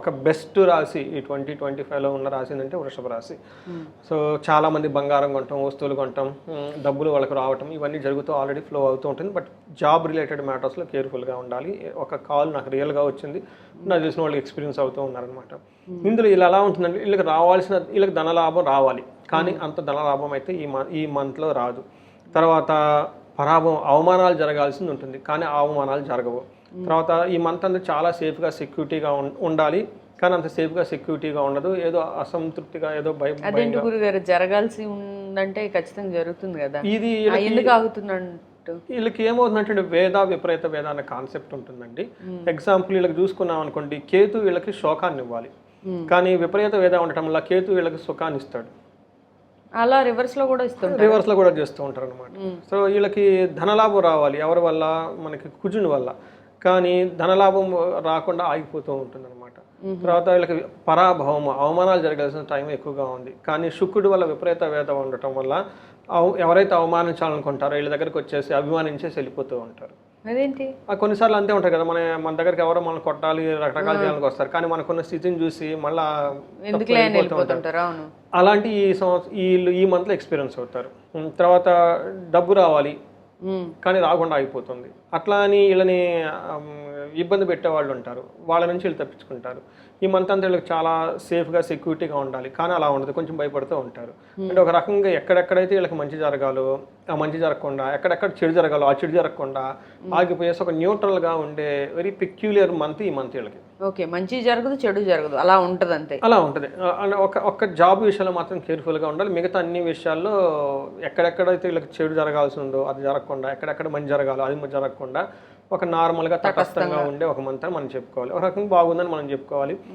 ఒక బెస్ట్ రాశి ఈ ట్వంటీ ట్వంటీ ఫైవ్లో ఉన్న రాశి ఏంటంటే వృషభ రాశి. సో చాలా మంది బంగారం కొంటాం వస్తువులు కొంటాం ఉమ్, డబ్బులు వాళ్ళకి రావటం ఇవన్నీ జరుగుతూ ఆల్రెడీ ఫ్లో అవుతూ ఉంటుంది. బట్ జాబ్ రిలేటెడ్ మ్యాటర్స్లో కేర్ఫుల్గా ఉండాలి. ఒక కాల్ నాకు రియల్గా వచ్చింది నాకు తెలిసిన వాళ్ళు ఎక్స్పీరియన్స్ అవుతూ ఉన్నారనమాట ఇందులో ఇలా ఎలా ఉంటుందంటే వీళ్ళకి రావాల్సిన వీళ్ళకి ధనలాభం రావాలి. కానీ అంత ధనలాభం అయితే ఈ మ ఈ మంత్లో రాదు. తర్వాత పరాభవం అవమానాలు జరగాల్సింది ఉంటుంది. కానీ అవమానాలు జరగవు. తర్వాత ఈ మంత్ అంతా చాలా సేఫ్గా సెక్యూరిటీగా ఉండాలి. కానీ అంత సేఫ్గా సెక్యూరిటీగా ఉండదు. ఏదో అసంతృప్తిగా ఏదో భయం అదేంటి గురుగారు? జరగాల్సి ఉందంటే ఖచ్చితంగా జరుగుతుంది కదా. ఇది ఎందుకు ఆగుతున్నట్టు? వీళ్ళకి ఏమవుతుందంటే వేద విపరీత వేద అనే కాన్సెప్ట్ ఉంటుందండి. ఎగ్జాంపుల్ వీళ్ళకి చూసుకున్నాం అనుకోండి కేతు వీళ్ళకి శోకాన్ని ఇవ్వాలి కానీ విపరీత వేద ఉండటం వల్ల కేతు వీళ్ళకి సుఖాన్ని ఇస్తాడు అలా రివర్స్లో కూడా ఇస్తుంటారు. రివర్స్లో కూడా చేస్తూ ఉంటారు అనమాట సో వీళ్ళకి ధనలాభం రావాలి ఎవరి వల్ల? మనకి కుజుని వల్ల. కానీ ధనలాభం రాకుండా ఆగిపోతూ ఉంటుంది అనమాట తర్వాత వీళ్ళకి పరాభవం అవమానాలు జరగాల్సిన టైం ఎక్కువగా ఉంది. కానీ శుక్రుడి వల్ల విపరీత వేద ఉండటం వల్ల ఎవరైతే అవమానించాలనుకుంటారో వీళ్ళ దగ్గరికి వచ్చేసి అభిమానించేసి వెళ్ళిపోతూ ఉంటారు. అదేంటి? ఆ కొన్నిసార్లు అంతే ఉంటాయి కదా మన మన దగ్గరికి ఎవరో మనం కొట్టాలి రకరకాల చేయాలని వస్తారు. కానీ మనకున్న స్థితిని చూసి మళ్ళా అలాంటి ఈ సంవత్సరం వీళ్ళు ఈ మంత్లో ఎక్స్పీరియన్స్ అవుతారు. తర్వాత డబ్బు రావాలి. కానీ రాకుండా ఆగిపోతుంది అట్లా అని వీళ్ళని ఇబ్బంది పెట్టే వాళ్ళు ఉంటారు. వాళ్ళ నుంచి వీళ్ళు తప్పించుకుంటారు. ఈ మంత్ అంతా వీళ్ళకి చాలా సేఫ్గా సెక్యూరిటీగా ఉండాలి. కానీ అలా ఉండదు. కొంచెం భయపడుతూ ఉంటారు. అంటే ఒక రకంగా ఎక్కడెక్కడైతే వీళ్ళకి మంచి జరగాలో ఆ మంచి జరగకుండా ఎక్కడెక్కడ చెడు జరగాలో ఆ చెడు జరగకుండా ఆగిపోయేసి ఒక న్యూట్రల్గా ఉండే వెరీ పెక్యులియర్ మంత్ ఈ మంత్ వీళ్ళకి. ఓకే. మంచి జరగదు చెడు జరగదు. అలా ఉంటది అంతే. అలా ఉంటుంది. ఒక ఒక్క జాబ్ విషయంలో మాత్రం కేర్ఫుల్గా ఉండాలి. మిగతా అన్ని విషయాల్లో ఎక్కడెక్కడైతే వీళ్ళకి చెడు జరగాల్సి ఉందో అది జరగకుండా ఎక్కడెక్కడ మంచి జరగాలో అది జరగకుండా ఒక నార్మల్గా తటస్థంగా ఉండే ఒక మంత్ అని మనం చెప్పుకోవాలి. ఒక రకంగా బాగుందని మనం చెప్పుకోవాలి.